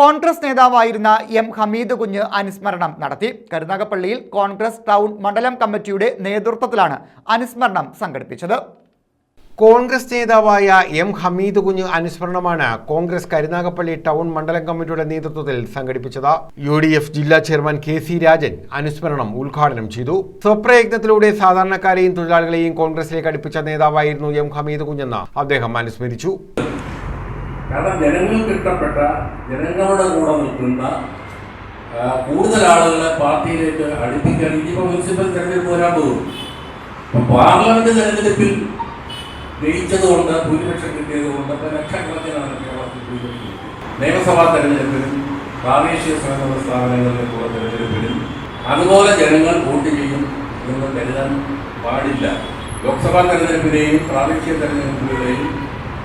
കോൺഗ്രസ് നേതാവായിരുന്ന എം ഹമീദ് കുഞ്ഞ് അനുസ്മരണം നടത്തി. കരുനാഗപ്പള്ളിയിൽ കോൺഗ്രസ് ടൗൺ മണ്ഡലം കമ്മിറ്റിയുടെ നേതൃത്വത്തിലാണ് അനുസ്മരണം സംഘടിപ്പിച്ചത്. കോൺഗ്രസ് നേതാവായ എം ഹമീദ് കുഞ്ഞ് അനുസ്മരണമാണ് കോൺഗ്രസ് കരുനാഗപ്പള്ളി ടൗൺ മണ്ഡലം കമ്മിറ്റിയുടെ നേതൃത്വത്തിൽ സംഘടിപ്പിച്ചത്. യു ഡി എഫ് ജില്ലാ ചെയർമാൻ കെ സി രാജൻ അനുസ്മരണം ഉദ്ഘാടനം ചെയ്തു. സ്വപ്രയത്നത്തിലൂടെ സാധാരണക്കാരെയും തൊഴിലാളികളെയും കോൺഗ്രസിലേക്ക് അടുപ്പിച്ച നേതാവായിരുന്നു എം ഹമീദ് കുഞ്ഞെന്ന് അദ്ദേഹം അനുസ്മരിച്ചു. കാരണം ജനങ്ങൾക്ക് ഇഷ്ടപ്പെട്ട ജനങ്ങളുടെ കൂടെ നിൽക്കുന്ന കൂടുതൽ ആളുകളെ പാർട്ടിയിലേക്ക് അടുപ്പിക്കാൻ ഇനിയിപ്പോൾ മുനിസിപ്പൽ തെരഞ്ഞെടുപ്പ് വരാൻ പോകും അപ്പം പാർലമെന്റ് തെരഞ്ഞെടുപ്പിൽ ജയിച്ചത് കൊണ്ട് ഭൂരിപക്ഷം കിട്ടിയതുകൊണ്ട് ഇപ്പം ലക്ഷക്കണക്കിനാണ് കേരളത്തിൽ ഭൂരിപക്ഷം കിട്ടിയത്. നിയമസഭാ തെരഞ്ഞെടുപ്പിലും പ്രാദേശിക സ്വയംഭരണ കൂടെ തെരഞ്ഞെടുപ്പിലും അതുപോലെ ജനങ്ങൾ വോട്ട് ചെയ്യും എന്ന് കരുതാൻ പാടില്ല ലോക്സഭാ തെരഞ്ഞെടുപ്പിലെയും പ്രാദേശിക തെരഞ്ഞെടുപ്പുകളെയും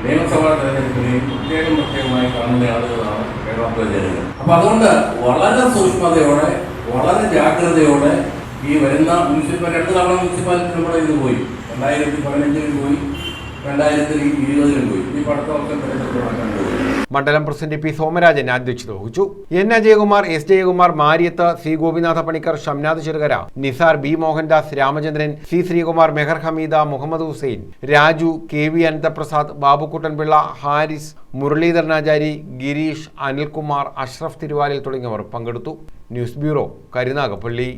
നിയമസഭാ തെരഞ്ഞെടുപ്പിനെയും പ്രത്യേകം പ്രത്യേകമായി കാണുന്ന ആളുകളാണ് കേരളത്തിലെ ജനങ്ങൾ അപ്പൊ അതുകൊണ്ട് വളരെ സൂക്ഷ്മതയോടെ വളരെ ജാഗ്രതയോടെ ഈ വരുന്ന മുനിസിപ്പൽ രണ്ട് തവണ മുനിസിപ്പാലിറ്റി നമ്മുടെ ഇത് പോയി. രണ്ടായിരത്തി പതിനഞ്ചിലും പോയി രണ്ടായിരത്തി ഇരുപതിലും പോയി. ഈ അടുത്ത തെരഞ്ഞെടുപ്പ് നടക്കാൻ പോകും മണ്ഡലം പ്രസിഡന്റ് പി സോമരാജൻ അധ്യക്ഷത വഹിച്ചു. N Ajayakumar S Jayakumar Mariyath C Gopinatha Panicker Shamnath Cherukara Nizar B Mohandas Ramachandran C Sreekumar Meher Hameeda Muhammad Hussain Raju K V Ananthaprasad Babukuttanpillai Haris Muraleedharanachari Gireesh Anilkumar Ashraf Thiruvalil തുടങ്ങിയവർ പങ്കെടുത്തു. News bureau Karunagappally.